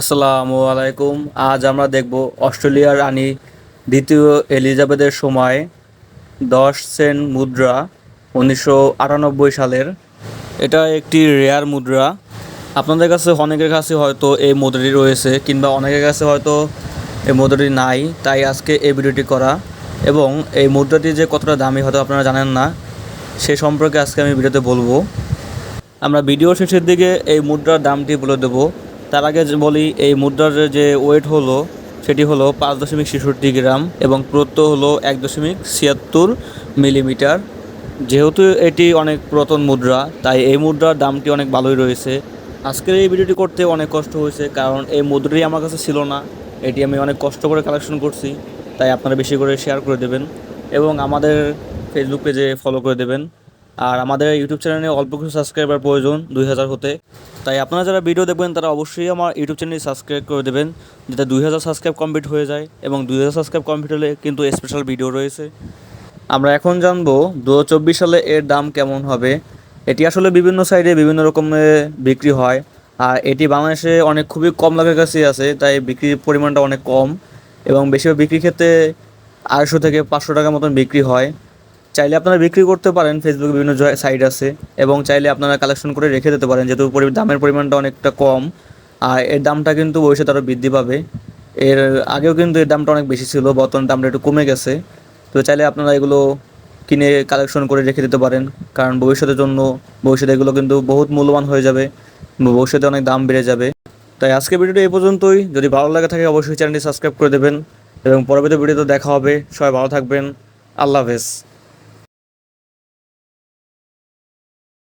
আসসালামু আলাইকুম। আজ আমরা দেখব অস্ট্রেলিয়ার রানী দ্বিতীয় এলিজাবেথের সময় দশ সেন্ট মুদ্রা উনিশশো আটানব্বই সালের। এটা একটি রেয়ার মুদ্রা। আপনাদের কাছে অনেকের কাছে হয়তো এই মুদ্রাটি রয়েছে কিংবা অনেকের কাছে হয়তো এই মুদ্রাটি নাই, তাই আজকে এই ভিডিওটি করা। এবং এই মুদ্রাটি যে কতটা দামি হয়তো আপনারা জানেন না, সে সম্পর্কে আজকে আমি ভিডিওতে বলব। আমরা ভিডিও শেষের দিকে এই মুদ্রার দামটি বলে দেবো। তার আগে যে বলি, এই মুদ্রার যে ওয়েট হলো, সেটি হলো পাঁচ দশমিক ছেষট্টি গ্রাম এবং প্রত্য হলো এক দশমিক ছিয়াত্তর মিলিমিটার। যেহেতু এটি অনেক পুরাতন মুদ্রা, তাই এই মুদ্রার দামটি অনেক ভালোই রয়েছে। আজকের এই ভিডিওটি করতে অনেক কষ্ট হয়েছে, কারণ এই মুদ্রাটি আমার কাছে ছিল না। এটি আমি অনেক কষ্ট করে কালেকশন করছি, তাই আপনারা বেশি করে শেয়ার করে দেবেন এবং আমাদের ফেসবুক পেজে ফলো করে দেবেন। আর আমাদের ইউটিউব চ্যানেলে অল্প কিছু সাবস্ক্রাইবার প্রয়োজন দুই হাজার হতে। তাই আপনারা যারা ভিডিও দেখবেন, তারা অবশ্যই আমার ইউটিউব চ্যানেল সাবস্ক্রাইব করে দেবেন, যাতে দুই হাজার সাবস্ক্রাইব কমপ্লিট হয়ে যায় এবং দুই হাজার সাবস্ক্রাইব কমপ্লিট হলে কিন্তু স্পেশাল ভিডিও রয়েছে। আমরা এখন জানব দু সালে এর দাম কেমন হবে? এটি আসলে বিভিন্ন সাইডে বিভিন্ন রকমের বিক্রি হয়, আর এটি বাংলাদেশে অনেক খুবই কম লাখের কাছে আছে, তাই বিক্রির পরিমাণটা অনেক কম এবং বেশিরভাগ বিক্রির ক্ষেত্রে আড়াইশো থেকে পাঁচশো টাকার মতন বিক্রি হয়। চাইলে আপনারা বিক্রি করতে পারেন ফেসবুকে বিভিন্ন সাইট আছে, এবং চাইলে আপনারা কালেকশন করে রেখে দিতে পারেন, যেহেতু দামের পরিমাণটা অনেকটা কম, আর এর দামটা কিন্তু ভবিষ্যতে আরও বৃদ্ধি পাবে। এর আগেও কিন্তু এর দামটা অনেক বেশি ছিল, বর্তমান দামটা একটু কমে গেছে। তো চাইলে আপনারা এগুলো কিনে কালেকশন করে রেখে দিতে পারেন, কারণ ভবিষ্যতের জন্য, ভবিষ্যতে এগুলো কিন্তু বহুত মূল্যবান হয়ে যাবে, ভবিষ্যতে অনেক দাম বেড়ে যাবে। তাই আজকে ভিডিওটা এই পর্যন্তই। যদি ভালো লাগে থাকে, অবশ্যই চ্যানেলটি সাবস্ক্রাইব করে দেবেন, এবং পরবর্তী ভিডিওতে দেখা হবে। সবাই ভালো থাকবেন। আল্লাহ হাফেজ।